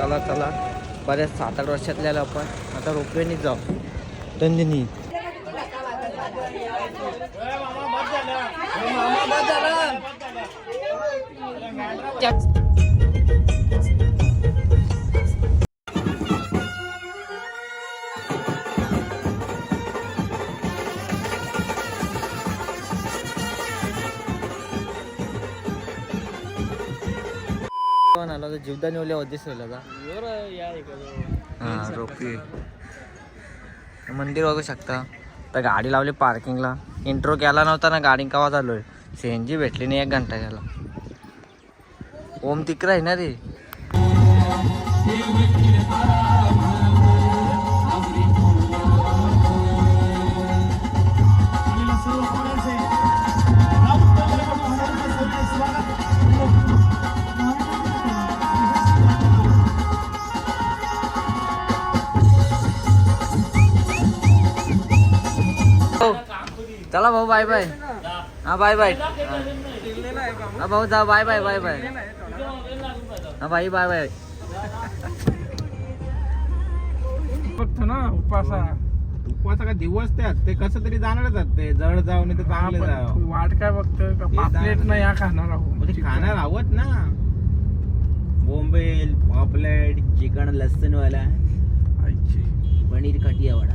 चला चला. बऱ्याच सात आठ वर्षातल्या आपण. आता रोपवेनीच जाऊ. नंदिनी कोण जीवदानी ओल्या उद्देश का? हा रोपवे मंदिर बघू शकता. तर गाडी लावली पार्किंगला. इंट्रो केला नव्हता ना गाडी कवा चालू सी एन जी भेटली नाही एक घंटा गेला ओम तिकडं आहे ना रे चला भाऊ बाय बाय हा बाय बाय हा भाऊ जा बाय बाय बाय बाय हा भाई बाय बाय बघतो ना उपासा. उपवासा का दिवस त्यात? ते कसं तरी जाणारच आहेत ते? जड जाऊ नाही तर चांगले जाऊ. वाट काय बघतोय? का पापलेट नाही या खाणार आहोत. म्हणजे खाणार आहोत ना. बोंबेल पापलेट चिकन लसन वाला आईची. पनीर कटिया वड़ा.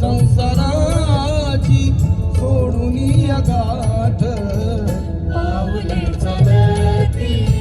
संसाराची सोडून पाऊले चलती?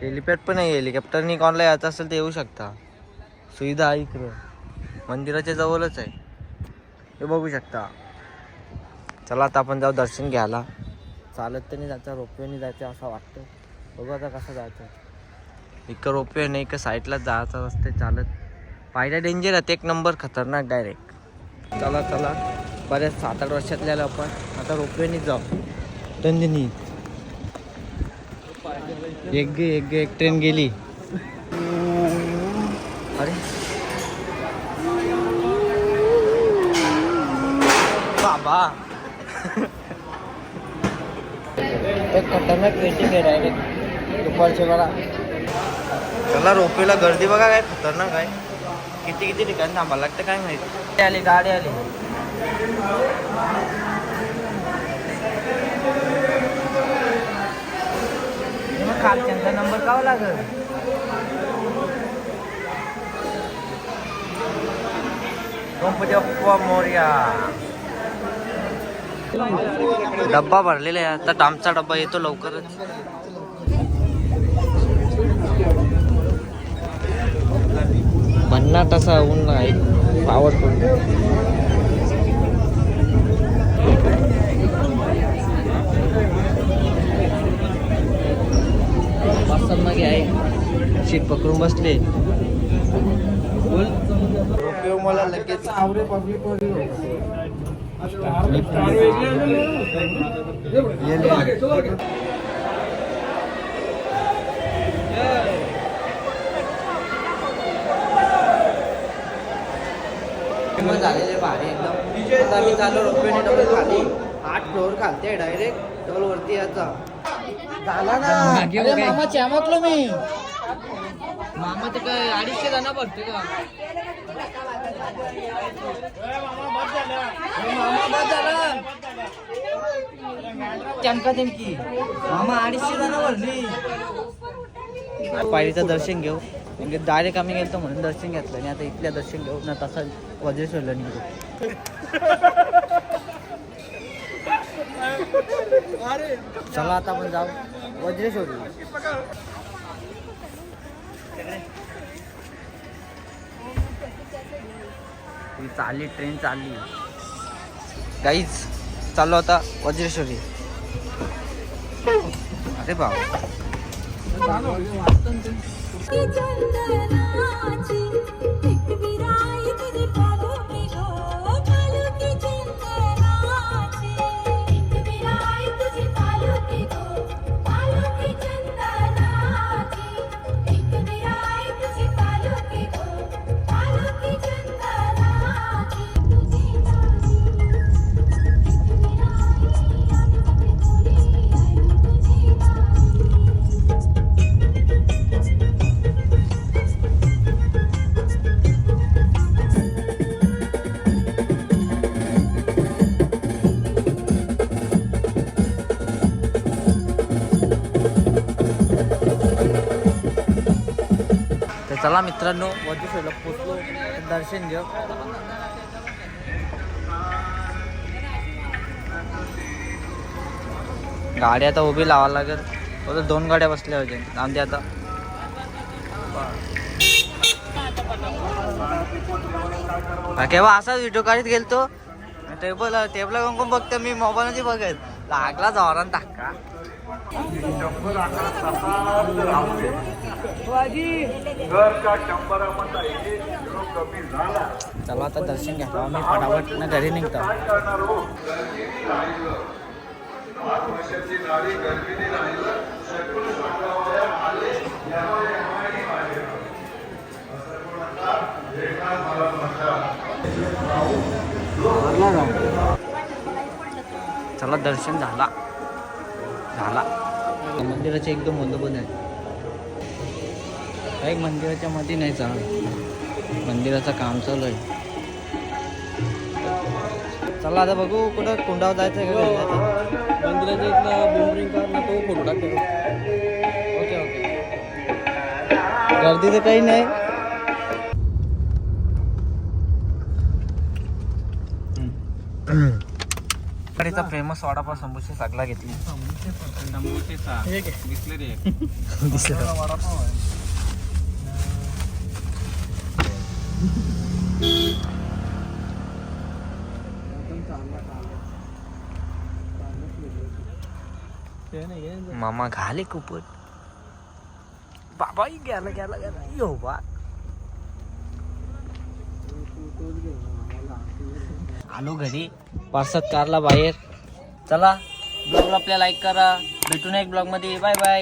हेलिपॅड पण आहे हेलिकॉप्टरनी कोणला यायचं असेल तर येऊ शकता. सुविधा आहे इकडं. मंदिराच्या जवळच आहे. हे बघू शकता. चला आता आपण जाऊ दर्शन घ्यायला. चालत तर नाही जायचं रोपवेने जायचं असं वाटतं. बघू आता कसं जायचं. इकडं रोपवे नाही इकडं साईडलाच जायचं रस्ते चालत. पायऱ्या डेंजर आहेत एक नंबर खतरनाक डायरेक्ट चला चला. बऱ्याच सात आठ वर्षातल्या आपण. आता रोपवेने जाऊ. दंजनी एक गे एक गे एक ट्रेन गेली. अरे. बाबा. खतरनाक आहे. डायरेक्ट दुपारचे बघा. चला रोपेला गर्दी बघा काय खतरनाक आहे. किती किती ठिकाणी थांबायला लागतं काय माहिती. आली गाडी आली. मग खालच्यांचा नंबर कावा लागल? गणपती बाप्पा मोर्या. डब्बा भरलेला आहे. आता आमचा डब्बा येतो लवकरच. भन्नाट असा ऊन आहे. मागे आहे. सीट पकडून बसले. मला लगेच आवरे पब्लिक झालेले भारी एकदम. आता मी चाललो रोपवेने डबल खाली. आठ फ्लोअर खालते डायरेक्ट डबल वरती याचा झाला ना. अरे मामा चमकलो मी. मामा ते काय अडीचशे जण भरते का मामा बाद झाला त्यांका त्यांकी मामा अडीचशे जण भरली पायरीचं दर्शन घेऊ. म्हणजे डायरेक्ट आम्ही गेलो म्हणून दर्शन घेतलं. आणि आता इथल्या दर्शन घेऊ. ना तसं वज्रेश्वरला निघू चला आता आपण जाऊ. वज्रेश्वरी चालली ट्रेन चालली. काहीच चाललो आता वज्रेश्वरी अरे बाबा की चंदनाची एक विराई चला मित्रांनो वज्रेश्वरला पोचलो. दर्शन घेऊ. गाडी आता उभी लावा लागेल. फक्त दोन गाड्या बसल्या होत्या. आमच्या आता. केव्हा असाच व्हिडिओ काढत गेलतो? टेबल टेबला कोण कोण बघतो? मी मोबाईलमध्ये बघत. लागला जोरान धक्का. चला आता दर्शन घ्या मी फटाफट ना घरी निघतो. चला दर्शन झाला. झाला. मंदिराच्या एकदम बंद आहे एक मंदिराच्या मध्ये नाही चाल मंदिराचं काम चालू आहे. चला आता बघू कुठं कुंडावर जायचं आहे का मंदिराच्या इथला बोंबरिंग कार ना तो फोटो. टाकतो ओके ओके. गर्दी तर काही नाही. कडीचा फेमस वडापाव समोसे सगळा घेतली. दिसले मामा घाले कुपट बाबाही गेला गेला गेला यो बा. आलो घरी. पार्सत कारला बाहेर. चला ब्लॉगला आपल्या लाईक करा. भेटून एक ब्लॉगमध्ये बाय बाय